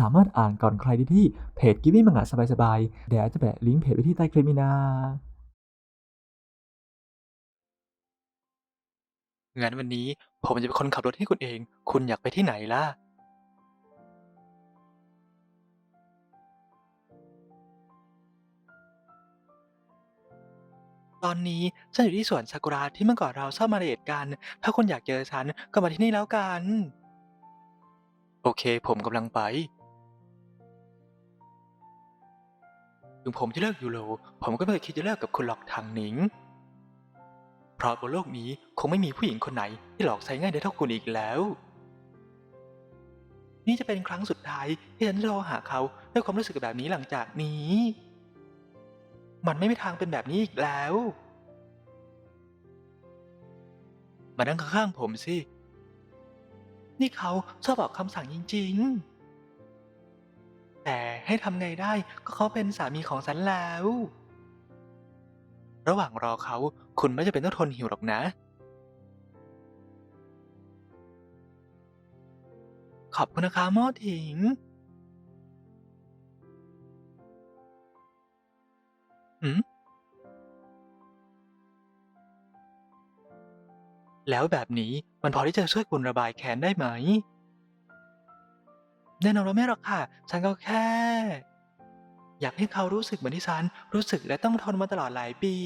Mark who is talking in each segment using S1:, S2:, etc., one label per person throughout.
S1: สามารถอ่านก่อนใครได้ที่เพจ g i v i n g มังงะสบายๆเดี๋ยวจะแปะลิงก์เพจไว้ที่ใต้คลิปนี้นะ
S2: งั้นวันนี้ผมจะเป็นคนขับรถให้คุณเอง คุณอยากไปที่ไหนล่ะ ตอนนี้ฉันอยู่ที่สวนซากุระที่เมื่อก่อนเราชอบมาเดทกัน ถ้าคุณอยากเจอฉันก็มาที่นี่แล้วกัน โอเค ผมกำลังไป ถึงผมจะเลิกยูโร ผมก็ไม่เคยคิดจะเลิกกับคุณหรอกทางหนิง เพราะบนโลกนี้คงไม่มีผู้หญิงคนไหนที่หลอกใช้ง่ายได้เท่าคุณอีกแล้ว นี่จะเป็นครั้งสุดท้ายที่ฉันจะโทรหาเขาด้วยความรู้สึกแบบนี้หลังจากนี้ มันไม่มีทางเป็นแบบนี้อีกแล้ว มานั่งข้างๆผมสิ นี่เขาชอบบอกคำสั่งจริง ๆ แต่ให้ทำไงได้ก็เขาเป็นสามีของฉันแล้ว ระหว่างรอเขาคุณไม่จะเป็นต้องทนหิวหรอกนะ ขอบคุณนะคะหมอถิง หืม แล้วแบบนี้มันพอที่จะช่วยคุณระบายแค้นได้ไหม แน่นอนว่าไม่หรอกค่ะ ฉันก็แค่ อยากให้เขารู้สึกเหมือนที่ฉันรู้สึกและต้องทนมาตลอดหลายปี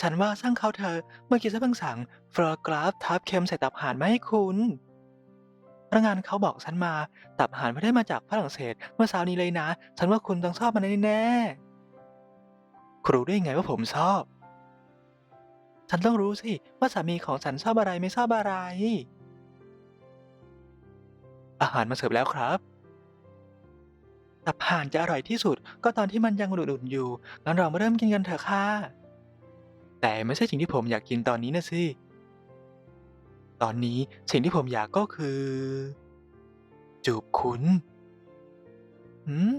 S2: ฉันว่าสร้างเขาเธอเมื่อกี้ฉันเพิ่งสั่งฟลอกราฟทับเค็มใส่ตับห่านมาให้คุณพนักงานเขาบอกฉันมา ตับห่านไม่ได้มาจากฝรั่งเศส เมื่อเช้านี้เลยนะ ฉันว่าคุณต้องชอบมันแน่ๆครูได้ยังไงว่าผมชอบ ฉันต้องรู้สิว่าสามีของฉันชอบอะไรไม่ชอบอะไร อาหารมาเสิร์ฟแล้วครับตับห่านจะอร่อยที่สุดก็ตอนที่มันยังอุ่นๆอยู่ งั้นเรามาเริ่มกินกันเถอะค่ะ แต่ไม่ใช่สิ่งที่ผมอยากกินตอนนี้นะสิ ตอนนี้สิ่งที่ผมอยากก็คือ จูบคุณหืม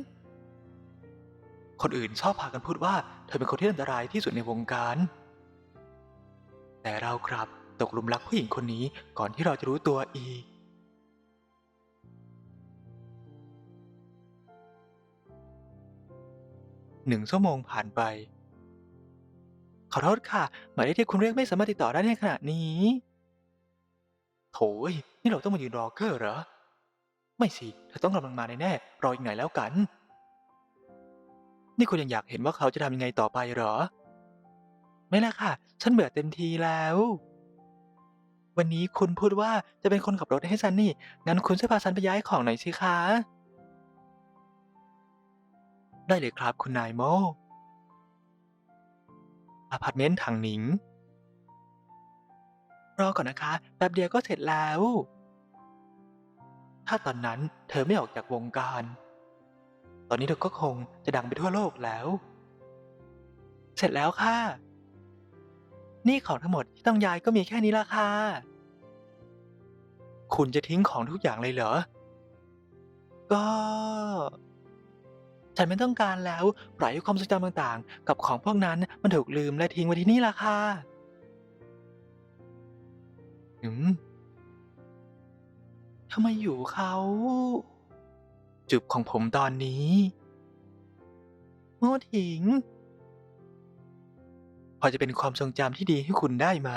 S2: คนอื่นชอบพากันพูดว่า เธอเป็นคนที่อันตรายที่สุดในวงการ แต่เราครับตกหลุมรักผู้หญิงคนนี้ก่อนที่เราจะรู้ตัวอีก หนึ่งชั่วโมงผ่านไป ขอโทษค่ะ หมายเลขที่คุณเรียกไม่สามารถติดต่อได้ในขณะนี้โถยนี่เราต้องมายืนรอเกอร์เหรอ ไม่สิเธอต้องกำลังมาแน่ๆรออีกหน่อยแล้วกัน นี่คุณยังอยากเห็นว่าเขาจะทำยังไงต่อไปเหรอ ไม่ละค่ะ ฉันเบื่อเต็มทีแล้ว วันนี้คุณพูดว่าจะเป็นคนขับรถให้ฉันนี่ งั้นคุณช่วยพาฉันไปย้ายของหน่อยสิคะ ได้เลยครับคุณนายโมอพาร์ตเมนต์ทางหนิง รอก่อนนะคะแป๊บเดียวก็เสร็จแล้ว ถ้าตอนนั้นเธอไม่ออกจากวงการ ตอนนี้เธอก็คงจะดังไปทั่วโลกแล้ว เสร็จแล้วค่ะ นี่ของทั้งหมดที่ต้องย้ายก็มีแค่นี้ละค่ะ คุณจะทิ้งของทุกอย่างเลยเหรอ ก็ ฉันไม่ต้องการแล้วปล่อยให้ความทรงจำต่างๆ กับของพวกนั้นมันถูกลืมและทิ้งไว้ที่นี่ละค่ะอืมทำไมอยู่เขา จุบของผมตอนนี้โมถิง พอจะเป็นความทรงจำที่ดีให้คุณได้ไหม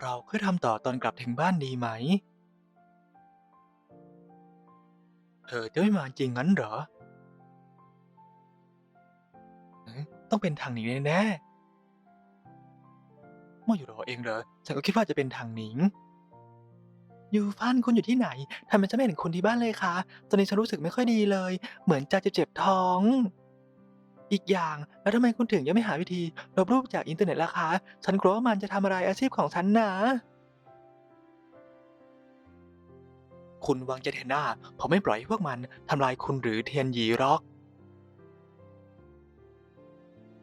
S2: เราค่อยทำต่อตอนกลับถึงบ้านดีไหม เธอจะไม่มาจริงงั้นเหรอเอ๊ะต้องเป็นทางหนิงแน่ๆมั่วอยู่รอเองเหรอ ฉันก็คิดว่าจะเป็นทางหนิง ยูฟันคุณอยู่ที่ไหนทำไมฉันไม่เห็นคุณที่บ้านเลยคะ ตอนนี้ฉันรู้สึกไม่ค่อยดีเลย เหมือนจะเจ็บๆท้อง อีกอย่างแล้วทำไมคุณถึงยังไม่หาวิธีลบรูปจากอินเทอร์เน็ตล่ะคะ ฉันกลัวว่ามันจะทำอะไรอาชีพของฉันนะ คุณวางใจเถอะหน้าผมไม่ปล่อยให้พวกมันทำลายคุณหรือเทียนหยีหรอก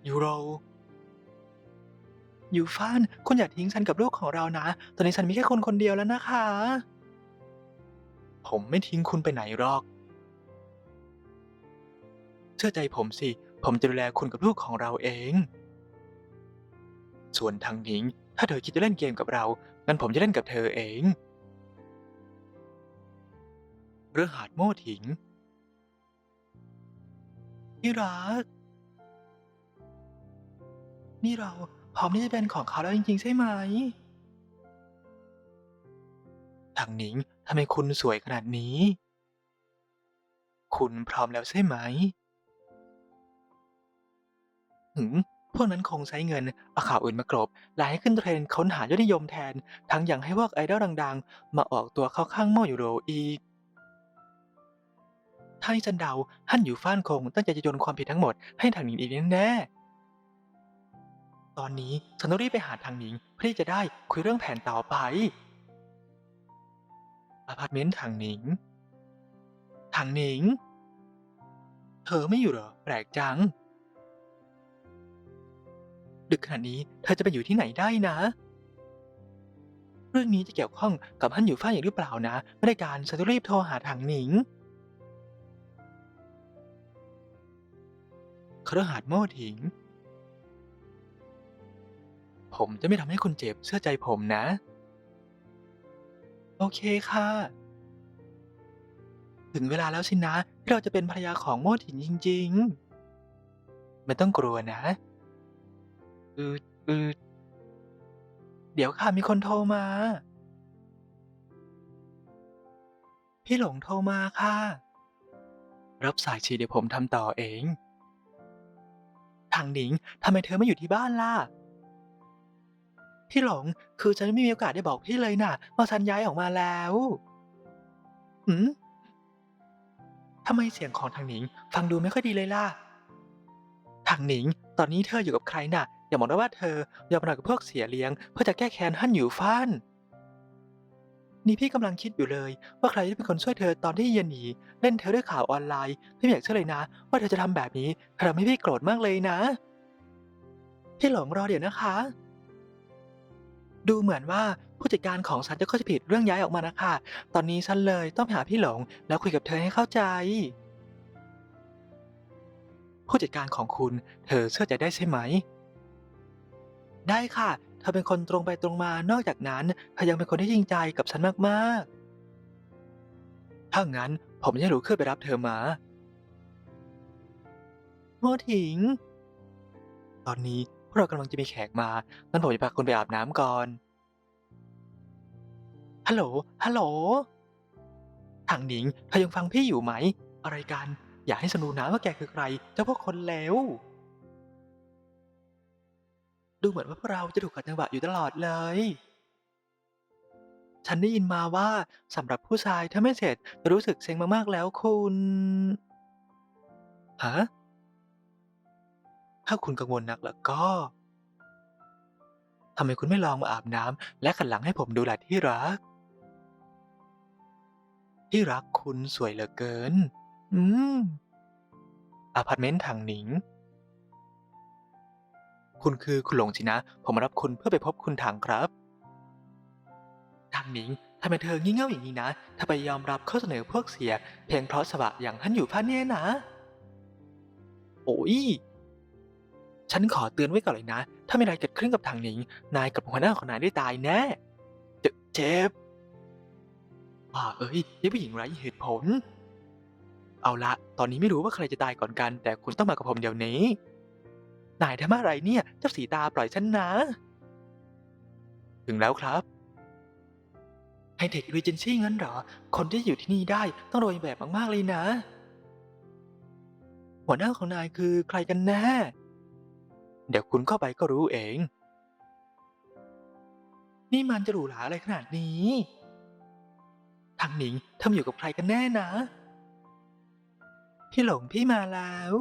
S2: ยูโร ยูฟาน คุณอย่าทิ้งฉันกับลูกของเรานะ ตอนนี้ฉันมีแค่คนคนเดียวแล้วนะคะ ผมไม่ทิ้งคุณไปไหนหรอก เชื่อใจผมสิ ผมจะดูแลคุณกับลูกของเราเอง ส่วนทางหนิง ถ้าเธอคิดจะเล่นเกมกับเรา งั้นผมจะเล่นกับเธอเอง เรือหาดโม่ถิงที่รัก นี่เราพร้อมที่จะเป็นของเขาแล้วจริงๆ ใช่ไหมทางหนิงทำไมคุณสวยขนาดนี้ คุณพร้อมแล้วใช่ไหมหืมพวกนั้นคงใช้เงินเอาข่าวอื่นมากลบและให้ขึ้นเทรนด์ค้นหายอดนิยมแทน ทั้งยังให้พวกไอดอลดัง ๆ มาออกตัวเข้าข้างโม่ยูโรอีกาให้ฉันเดา ฮั่นอยู่ฟ้านคงตั้งใจจะโยนความผิดทั้งหมดให้ทางหนิงอีกแน่ๆตอนนี้ฉันต้องรีบไปหาทางหนิงเพื่อที่จะได้คุยเรื่องแผนต่อไปอพาร์ตเมนต์ทางหนิงทางหนิง เธอไม่อยู่เหรอ แปลกจัง ดึกขนาดนี้เธอจะไปอยู่ที่ไหนได้นะ เรื่องนี้จะเกี่ยวข้องกับฮั่นอยู่ฟ้านอย่างหรือเปล่านะไม่ได้การฉันจะรีบโทรหาทางหนิง ครหาดโม่ถิง ผมจะไม่ทำให้คุณเจ็บเชื่อใจผมนะ โอเคค่ะ ถึงเวลาแล้วสินะที่เราจะเป็นภรรยาของโม่ถิงจริง ๆ ไม่ต้องกลัวนะอืดอืดเดี๋ยวค่ะมีคนโทรมา พี่หลงโทรมาค่ะ รับสายชีเดี๋ยวผมทำต่อเอง ทางหนิงทำไมเธอไม่อยู่ที่บ้านล่ะพี่หลงคือฉันไม่มีโอกาสได้บอกพี่เลยน่ะว่าฉันย้ายออกมาแล้วหืมทำไมเสียงของทางหนิง ฟังดูไม่ค่อยดีเลยล่ะทางหนิง ตอนนี้เธออยู่กับใครน่ะ อย่าบอกนะว่าเธอยอมรับกับพวกเสียเลี้ยง เพื่อจะแก้แค้นฮั่นอยู่ฟ้าน นี่พี่กำลังคิดอยู่เลย ว่าใครจะเป็นคนช่วยเธอตอนที่เย็นหนีเล่นเธอด้วยข่าวออนไลน์พี่ไม่อยากเชื่อเลยนะ ว่าเธอจะทำแบบนี้ทำให้พี่โกรธมากเลยนะ พี่หลงรอเดี๋ยวนะคะ ดูเหมือนว่าผู้จัดการของฉันจะเข้าใจผิดเรื่องย้ายออกมานะคะ ตอนนี้ฉันเลยต้องหาพี่หลงแล้วคุยกับเธอให้เข้าใจ ผู้จัดการของคุณ เธอเชื่อใจได้ใช่ไหม ได้ค่ะ เธอเป็นคนตรงไปตรงมานอกจากนั้นเธอยังเป็นคนที่จริงใจกับฉันมากๆ ถ้างั้นผมจะหรู้เครื่องไปรับเธอมาโมถิง ตอนนี้พวกเรากำลังจะมีแขกมา งั้นผมจะพาคุณไปอาบน้ำก่อน ฮัลโหล ฮัลโหล ทางหนิงเธอยังฟังพี่อยู่ไหม อะไรกัน อย่าให้ฉันรู้นะว่าแกคือใคร เจ้าพวกคนเลว ดูเหมือนว่าพวกเราจะถูกขัดจังหวะอยู่ตลอดเลย ฉันได้ยินมาว่าสำหรับผู้ชายถ้าไม่เสร็จจะรู้สึกเซ็งมากๆแล้วคุณฮะถ้าคุณกังวลนักแล้วก็ทำไมคุณไม่ลองมาอาบน้ำและขันหลังให้ผมดูล่ะที่รัก ที่รักคุณสวยเหลือเกิน อืมอพาร์ตเมนต์ทางหนิง คุณคือคุณหลงสินะ ผมมารับคุณเพื่อไปพบคุณถังครับทางหนิงทำไมเธองี่เง่าอย่างนี้นะถ้าไปยอมรับข้อเสนอพวกเสีย เพียงเพราะสบะอย่างท่านอยู่พานเนี่ยนะ โอ้ย ฉันขอเตือนไว้ก่อนเลยนะ ถ้าไม่อะไรเกิดขึ้นกับทางหนิง นายกับหัวหน้าของนายได้ตายแน่เจ็บอ่าเอ้ยยี่ผู้หญิงไร้เหตุผล เอาละ ตอนนี้ไม่รู้ว่าใครจะตายก่อนกัน แต่คุณต้องมากับผมเดี๋ยวนี้ นายทำอะไรเนี่ย เจ้าสีตาปล่อยฉันนะ ถึงแล้วครับไฮเทครีเจนซี่งั้นเหรอ คนที่อยู่ที่นี่ได้ต้องรวยแบบมาก ๆ เลยนะ หัวหน้าของนายคือใครกันแน่ เดี๋ยวคุณเข้าไปก็รู้เอง นี่มันจะหรูหราอะไรขนาดนี้ ทางหนิงเธออยู่กับใครกันแน่นะ พี่หลงพี่มาแล้ว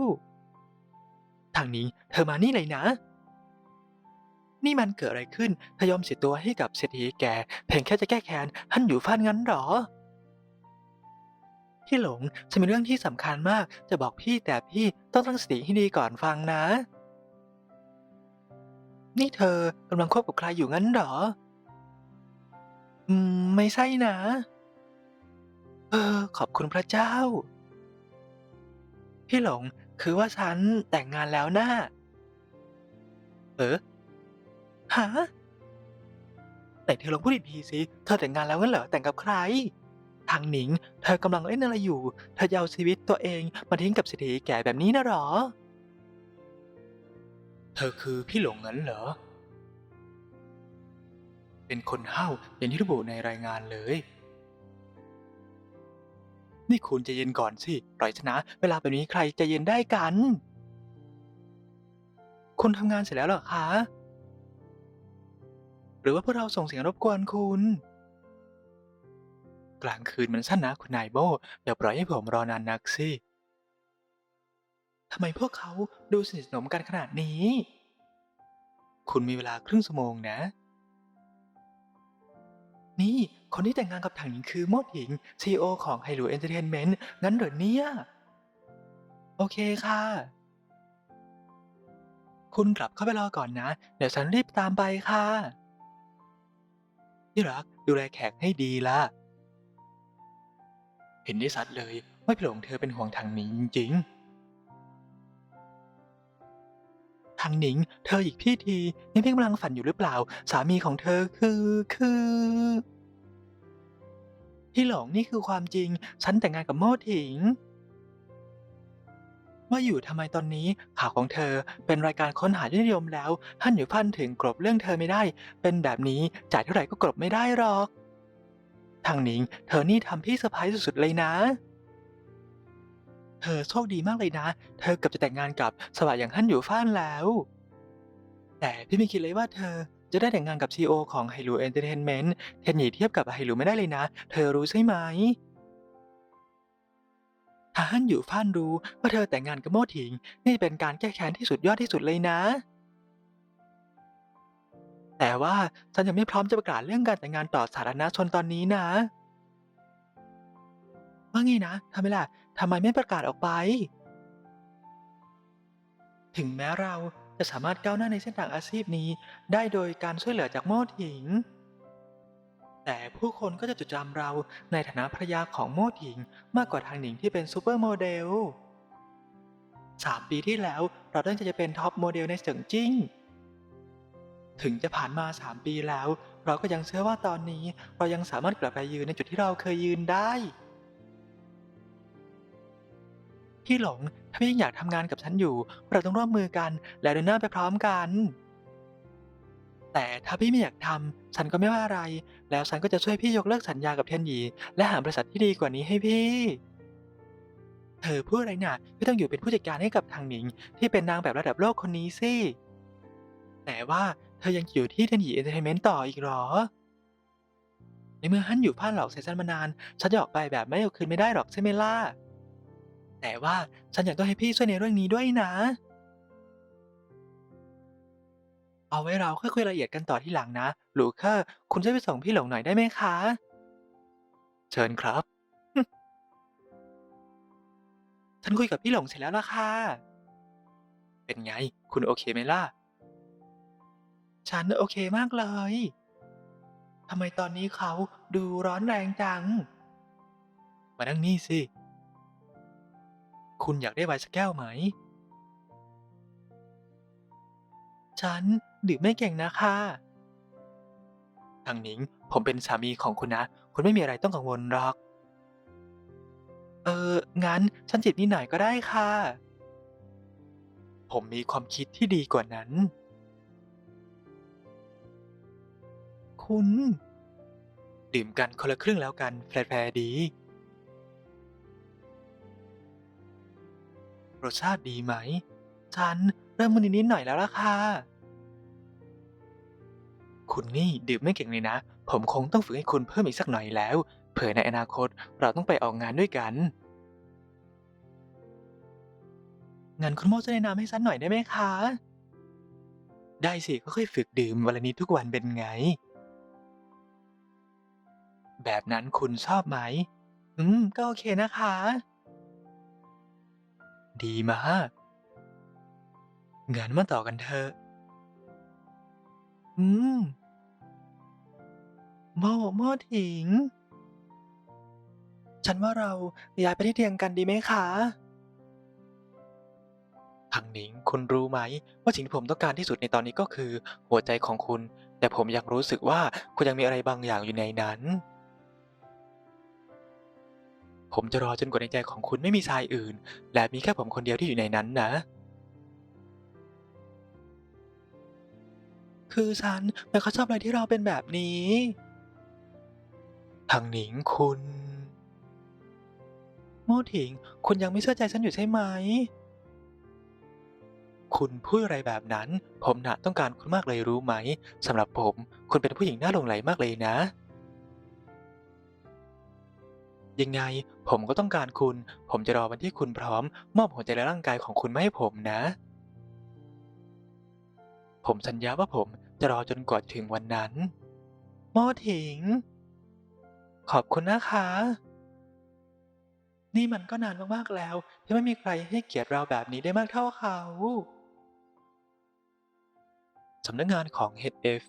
S2: ทางนี้เธอมานี่เลยนะ นี่มันเกิดอะไรขึ้นเธอยอมเสียตัวให้กับเศรษฐีแก่เพียงแค่จะแก้แค้นฮั่นอยู่ฟ้านงั้นหรอพี่หลงจะมีเรื่องที่สำคัญมากจะบอกพี่แต่พี่ต้องตั้งสติให้ดีก่อนฟังนะ นี่เธอกำลังคบกับใครอยู่งั้นหรอ อืม ไม่ใช่นะ เออ ขอบคุณพระเจ้า พี่หลง คือว่าฉันแต่งงานแล้วนะ่ะเออฮะไหนเธอลองพูดอีกทีสิเธอแต่งงานแล้วงั้นเหรอแต่งกับใคร ทางหนิง เธอกำลังเล่นอะไรอยู่ เธอจะเอาชีวิตตัวเองมาทิ้งกับเศรษฐีแก่แบบนี้นะหรอ เธอคือพี่หลงงั้นเหรอ เป็นคนเห้าอย่างที่ระบุในรายงานเลย นี่คุณจะเย็นก่อนสิปล่อยชนะ เวลาแบบนี้ใครจะเย็นได้กัน คุณทำงานเสร็จแล้วเหรอคะ หรือว่าพวกเราส่งเสียงรบกวนคุณ กลางคืนมันสั้นนะคุณนายโบอย่าปล่อยให้ผมรอนานนักสิทำไมพวกเขาดูสนิทสนมกันขนาดนี้ คุณมีเวลาครึ่งชั่วโมงนะ นี่คนที่แต่งงานกับถังหญิงคือโมดหญิง CEO ของไฮรูเอนเตอร์เทนเมนต์งั้นเหรอเนี่ย โอเคค่ะ คุณกลับเข้าไปรอก่อนนะ เดี๋ยวฉันรีบตามไปค่ะที่รักดูแลแขกให้ดีล่ะ เห็นได้สัดเลยว่าพี่หลงเธอเป็นห่วงทางหนิงจริง ๆ ทางหนิง เธออีกพี่ทียังพี่กำลังฝันอยู่หรือเปล่า สามีของเธอคือคือพี่หลงนี่คือความจริง ฉันแต่งงานกับโมถิง ว่าอยู่ทำไมตอนนี้ข่าวของเธอเป็นรายการค้นหายอดนิยมแล้วฮั่นอยู่พันถึงกลบเรื่องเธอไม่ได้ เป็นแบบนี้จ่ายเท่าไหร่ก็กลบไม่ได้หรอก ทางหนิง เธอนี่ทำพี่เซอร์ไพรส์สุดๆเลยนะ เธอโชคดีมากเลยนะ เธอเกือบจะแต่งงานกับสวัสดิ์อย่างฮั่นอยู่ฟ้านแล้ว แต่พี่ไม่คิดเลยว่าเธอจะได้แต่งงานกับซีอของไฮรูเอนเตอร์เทนเมนต์เทนหยีเทียบกับไฮรูไม่ได้เลยนะ เธอรู้ใช่ไหมถ้าฮั่นอยู่ฟ้านรู้ว่าเธอแต่งงานกับโมถิง นี่เป็นการแก้แค้นที่สุดยอดที่สุดเลยนะ แต่ว่าฉันยังไม่พร้อมจะประกาศเรื่องการแต่งงานต่อสาธารณชนตอนนี้นะ ว่าไงนะทำไมล่ะ ทำไมไม่ประกาศออกไป ถึงแม้เราจะสามารถก้าวหน้าในเส้นทางอาชีพนี้ได้โดยการช่วยเหลือจากโมถิง แต่ผู้คนก็จะจดจำเราในฐานะภรรยาของโมถิง มากกว่าทางหนิงที่เป็นซูเปอร์โมเดลสามปีที่แล้วเราตั้งใจจะเป็นท็อปโมเดลในเฉิงจิ้ง ถึงจะผ่านมา3ปีแล้ว เราก็ยังเชื่อว่าตอนนี้เรายังสามารถกลับไปยืนในจุดที่เราเคยยืนได้ พี่หลง ถ้าพี่ยังอยากทำงานกับฉันอยู่ เราต้องร่วมมือกัน และเดินหน้าไปพร้อมกัน แต่ถ้าพี่ไม่อยากทำฉันก็ไม่ว่าอะไร แล้วฉันก็จะช่วยพี่ยกเลิกสัญญากับเทียนหยีและหาบริษัทที่ดีกว่านี้ให้พี่เธอพูดอะไรน่ะพี่ต้องอยู่เป็นผู้จัดการให้กับทางหนิง ที่เป็นนางแบบระดับโลกคนนี้สิ แต่ว่าเธอยังอยู่ที่เทียนหยีเอนเตอร์เทนเมนต์ต่ออีกเหรอ ในเมื่อฮั่นอยู่พลาดหลอกเซซันมานาน ฉันจะออกไปแบบไม่เอาคืนไม่ได้หรอกใช่ไหมล่ะ แต่ว่าฉันอยากต้องให้พี่ช่วยในเรื่องนี้ด้วยนะ เอาไว้เราค่อยคุยรายละเอียดกันต่อที่หลังนะหลูเคอร์คุณช่วยไปส่งพี่หลงหน่อยได้ไหมคะ เชิญครับ ฉันคุยกับพี่หลงเสร็จแล้วล่ะค่ะ เป็นไง คุณโอเคไหมล่ะ ฉันโอเคมากเลยทำไมตอนนี้เขาดูร้อนแรงจัง มานั่งนี่สิ คุณอยากได้ไวน์สักแก้วไหม ฉันดื่มไม่เก่งนะคะทางนิงผมเป็นสามีของคุณนะ คุณไม่มีอะไรต้องกังวลหรอก เออ งั้นฉันจิบนิดหน่อยก็ได้ค่ะ ผมมีความคิดที่ดีกว่านั้น คุณ ดื่มกันคนละครึ่งแล้วกันแฟร์ๆดี รสชาติดีไหม ฉันเริ่มมึนนิดหน่อยแล้วล่ะค่ะ คุณนี่ดื่มไม่เก่งเลยนะ ผมคงต้องฝึกให้คุณเพิ่มอีกสักหน่อยแล้ว เผื่อในอนาคตเราต้องไปออกงานด้วยกัน งั้นคุณโมจะแนะนำให้ฉันหน่อยได้ไหมคะ ได้สิก็ค่อยฝึกดื่มวันละนิดทุกวันเป็นไง แบบนั้นคุณชอบไหม อืม ก็โอเคนะคะ ดีมากงั้นมาต่อกันเถอะ อืมโมโมถิง ฉันว่าเราย้ายไปที่เตียงกันดีไหมคะทางหนิง คุณรู้ไหม ว่าสิ่งที่ผมต้องการที่สุดในตอนนี้ก็คือ หัวใจของคุณ แต่ผมยังรู้สึกว่าคุณยังมีอะไรบางอย่างอยู่ในนั้น ผมจะรอจนกว่าในใจของคุณไม่มีชายอื่น และมีแค่ผมคนเดียวที่อยู่ในนั้นนะ คือฉันไม่ค่อยชอบอะไรที่เราเป็นแบบนี้ ทางหนิงคุณ โมถิง คุณยังไม่เชื่อใจฉันอยู่ใช่ไหม คุณพูดอะไรแบบนั้น ผมน่ะต้องการคุณมากเลยรู้ไหมสำหรับผม คุณเป็นผู้หญิงน่าหลงใหลมากเลยนะ ยังไง ผมก็ต้องการคุณ ผมจะรอวันที่คุณพร้อม มอบหัวใจและร่างกายของคุณมาให้ผมนะ ผมสัญญาว่าผมจะรอจนกว่าถึงวันนั้นโมถิง ขอบคุณนะคะ นี่มันก็นานมากๆแล้ว ที่ไม่มีใครให้เกียรติเราแบบนี้ได้มากเท่าเขาสำนักงานของ HF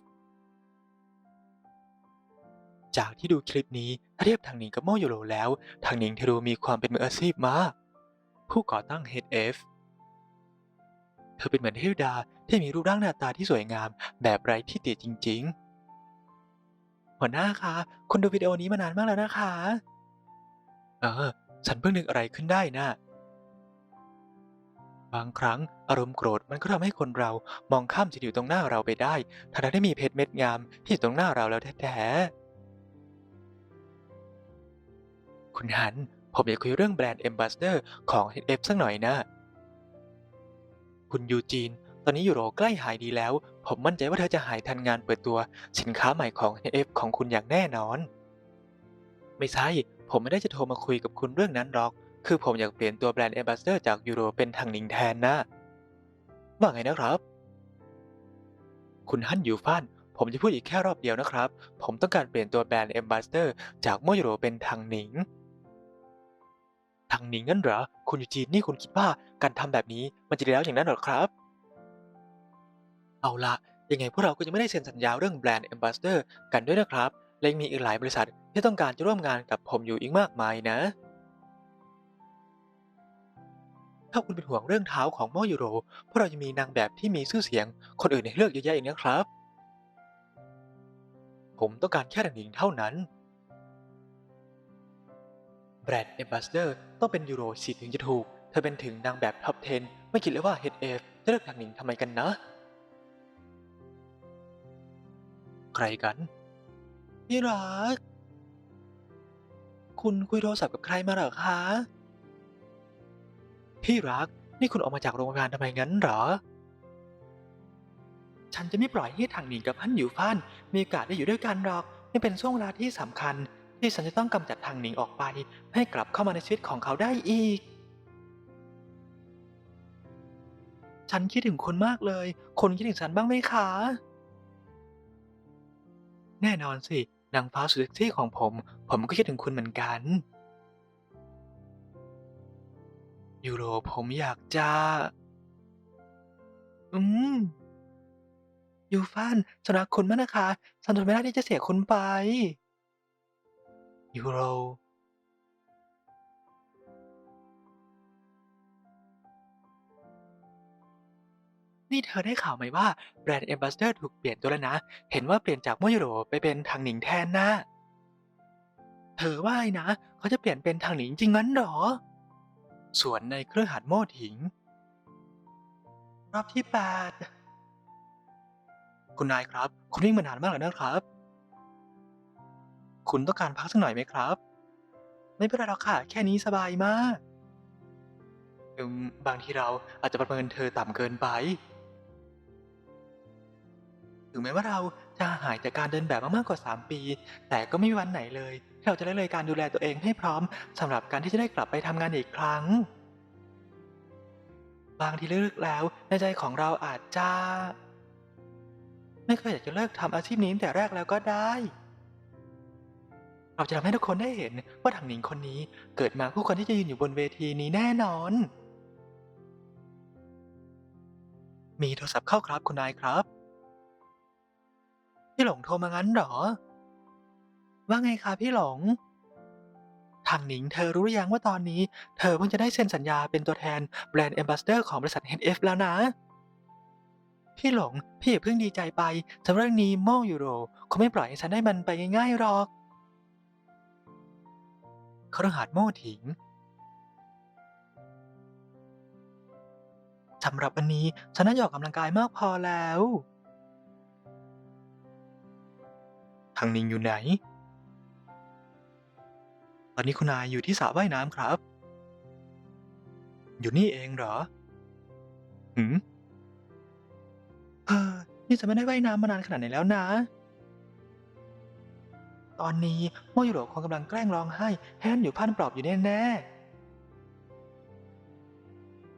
S2: จากที่ดูคลิปนี้ถ้าเทียบทางหนิงกับโมโยโรแล้ว ทางหนิงเทโรมีความเป็นมืออาชีพมากผู้ก่อตั้ง HF เธอเป็นเหมือนเทวดาที่มีรูปร่างหน้าตาที่สวยงาม แบบไร้ที่ติจริง ๆ หัวหน้าคะคุณดูวิดีโอนี้มานานมากแล้วนะคะ เออ ฉันเพิ่งนึกอะไรขึ้นได้นะ บางครั้งอารมณ์โกรธมันก็ทำให้คนเรามองข้ามสิ่งที่อยู่ตรงหน้าเราไปได้ทั้งๆที่มีเพชรเม็ดงามที่อยู่ตรงหน้าเราแล้วแท้ๆ คุณฮัน ผมอยากคุยเรื่องแบรนด์ a m b a s s a d o r ของ HF สักหน่อยนะ คุณยูจีน ตอนนี้ยูโรใกล้หายดีแล้ว ผมมั่นใจว่าเธอจะหายทันงานเปิดตัวสินค้าใหม่ของ HF ของคุณอย่างแน่นอน ไม่ใช่ ผมไม่ได้จะโทรมาคุยกับคุณเรื่องนั้นหรอก คือผมอยากเปลี่ยนตัวแบรนด์ a m b a s s a d o r จากยูโรเป็นทางหนิงแทนนะ ว่าไงนะครับ คุณฮั่นยูฟ่านผมจะพูดอีกแค่รอบเดียวนะครับ ผมต้องการเปลี่ยนตัวแบรนด์ a m b a s s a d o r จากโมยูโรเป็นทางหนิง ทางหนิงงั้นเหรอ คุณยูจีนนี่คุณคิดว่าการทำแบบนี้มันจะดีแล้วอย่างนั้นหรอครับ เอาละยังไงพวกเราก็จะไม่ได้เซ็นสัญญาเรื่องแบรนด์ a m b a s s a d o r กันด้วยนะครับ และยังมีอีกหลายบริษัทที่ต้องการจะร่วมงานกับผมอยู่อีกมากมายนะ ถ้าคุณเป็นห่วงเรื่องเท้าของโมยูโร พวกเรายังมีนางแบบที่มีชื่อเสียง คนอื่นให้เลือกเยอะแยะอีกนะครับ ผมต้องการแค่ทางหนิงเท่านั้นแบรนด์ a m b a s s a d o r ต้องเป็นยูโรสิถึงจะถูก เธอเป็นถึงนางแบบท็อป 10 ไม่คิดเลยว่า HF จะเลือกทางหนิงทำไมกันนะ ใครกันพี่รัก คุณคุยโทรศัพท์กับใครมาเหรอคะ พี่รัก นี่คุณออกมาจากโรงพยาบาลทำไมงั้นเหรอ ฉันจะไม่ปล่อยให้ทางหนิงกับฮันอยู่ฟ้านมีโอกาสได้อยู่ด้วยกันหรอกนี่เป็นช่วงเวลาที่สำคัญ ที่ฉันจะต้องกำจัดทางหนิงออกไป ให้กลับเข้ามาในชีวิตของเขาได้อีก ฉันคิดถึงคุณมากเลยคุณคิดถึงฉันบ้างไหมคะ แน่นอนสิ นางฟ้าสุดเซ็กซี่ของผม ผมก็คิดถึงคุณเหมือนกัน ยูโรผมอยากจะ อืม ยูฟานฉันรักคุณมากนะคะ ฉันทนไม่ได้ที่จะเสียคุณไป ยูโร นี่เธอได้ข่าวไหมว่าแบรนด์ a m b a s s a d o r ถูกเปลี่ยนตัวแล้วนะ เห็นว่าเปลี่ยนจากโมยูโรไปเป็นทางหนิงแทนนะ เธอว่าไงนะ เขาจะเปลี่ยนเป็นทางหนิงจริงงั้นหรอ ส่วนในเครือหัดโมถิง รอบที่แปดคุณนายครับ คุณวิ่งมานานมากแล้วนะครับ คุณต้องการพักสักหน่อยไหมครับ ไม่เป็นไรหรอกค่ะ แค่นี้สบายมากบางทีเราอาจจะประเมินเธอต่ำเกินไป ถึงแม้ว่าเราจะหายจากการเดินแบบมามากกว่า 3 ปี แต่ก็ไม่มีวันไหนเลยที่เราจะละเลยการดูแลตัวเองให้พร้อมสำหรับการที่จะได้กลับไปทำงานอีกครั้ง บางทีลึกๆแล้วในใจของเราอาจจะ ไม่เคยอยากจะเลิกทำอาชีพนี้แต่แรกแล้วก็ได้ เราจะทำให้ทุกคนได้เห็นว่าถังหนิงคนนี้เกิดมาผู้คนที่จะยืนอยู่บนเวทีนี้แน่นอน มีโทรศัพท์เข้าครับคุณนายครับ พี่หลงโทรมางั้นเหรอ ว่าไงคะพี่หลงทางหนิงเธอรู้หรือยังว่าตอนนี้เธอเพิ่งจะได้เซ็นสัญญาเป็นตัวแทนแบรนด์ a m b a s s a d o r ของบริษัท HF แล้วนะ พี่หลง พี่อย่าเพิ่งดีใจไปสำหรับเรื่องนี้โม่ยูโรเขาไม่ปล่อยให้ฉันได้มันไปง่ายๆหรอก เขาต้องหาดโม่ถิงสำหรับวันนี้ฉันน่าจะออกกำลังกายมากพอแล้ว ทางนิงอยู่ไหน ตอนนี้คุณนายอยู่ที่สระว่ายน้ำครับ อยู่นี่เองเหรอ หืมเออนี่จะไม่ได้ว่ายน้ำมานานขนาดไหนแล้วนะ ตอนนี้โมยุโรคงกำลังแกล้งร้องไห้ให้ฉันอยู่พันปลอบอยู่แน่ๆ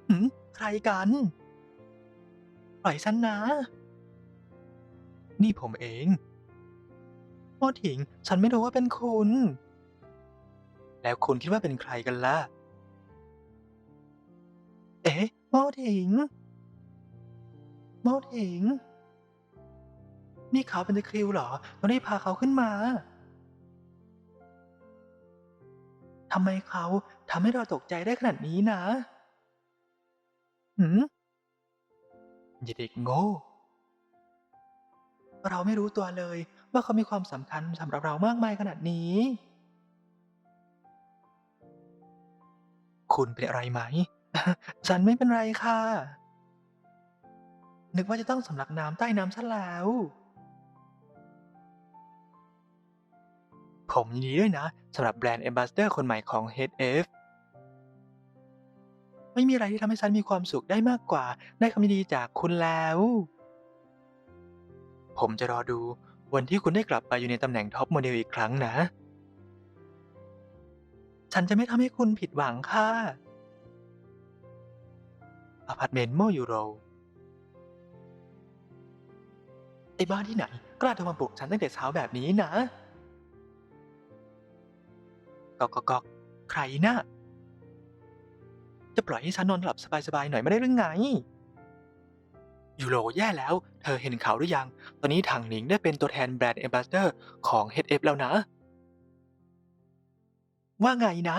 S2: หืมใครกัน ปล่อยฉันนะ นี่ผมเองโมถิง ฉันไม่รู้ว่าเป็นคุณ แล้วคุณคิดว่าเป็นใครกันล่ะ เอ๊ะโมถิงโมถิงนี่เขาเป็นตะคริวเหรอต้องรีบพาเขาขึ้นมา ทำไมเขาทำให้เราตกใจได้ขนาดนี้นะหืมอย่าเด็กโง่ เราไม่รู้ตัวเลยว่าเขามีความสำคัญสำหรับเรามากมายขนาดนี้ คุณเป็นอะไรไหม ฉันไม่เป็นไรค่ะ นึกว่าจะต้องสำลักน้ำใต้น้ำซะแล้ว ผมยินดีด้วยนะสำหรับแบรนด์ a อ b บ s สเ d อร์คนใหม่ของ HF ไม่มีอะไรที่ทำให้ฉันมีความสุขได้มากกว่า ได้คำดีจากคุณแล้ว ผมจะรอดูวันที่คุณได้กลับไปอยู่ในตำแหน่งท็อปโมเดลอีกครั้งนะ ฉันจะไม่ทำให้คุณผิดหวังค่ะอพาร์ตเมนต์โมยูโรไอ้บ้านที่ไหน กล้าโทรมาปลุกฉันตั้งแต่เช้าแบบนี้นะ กอกกอกใครนะ่ะ จะปล่อยให้ฉันนอนหลับสบายๆหน่อยไม่ได้หรือไง ยูโรแย่แล้ว เธอเห็นข่าวหรือยัง ตอนนี้ถังหนิงได้เป็นตัวแทนแบรนด์เอมบาสเตอร์ของ HF แล้วนะ ว่าไงนะ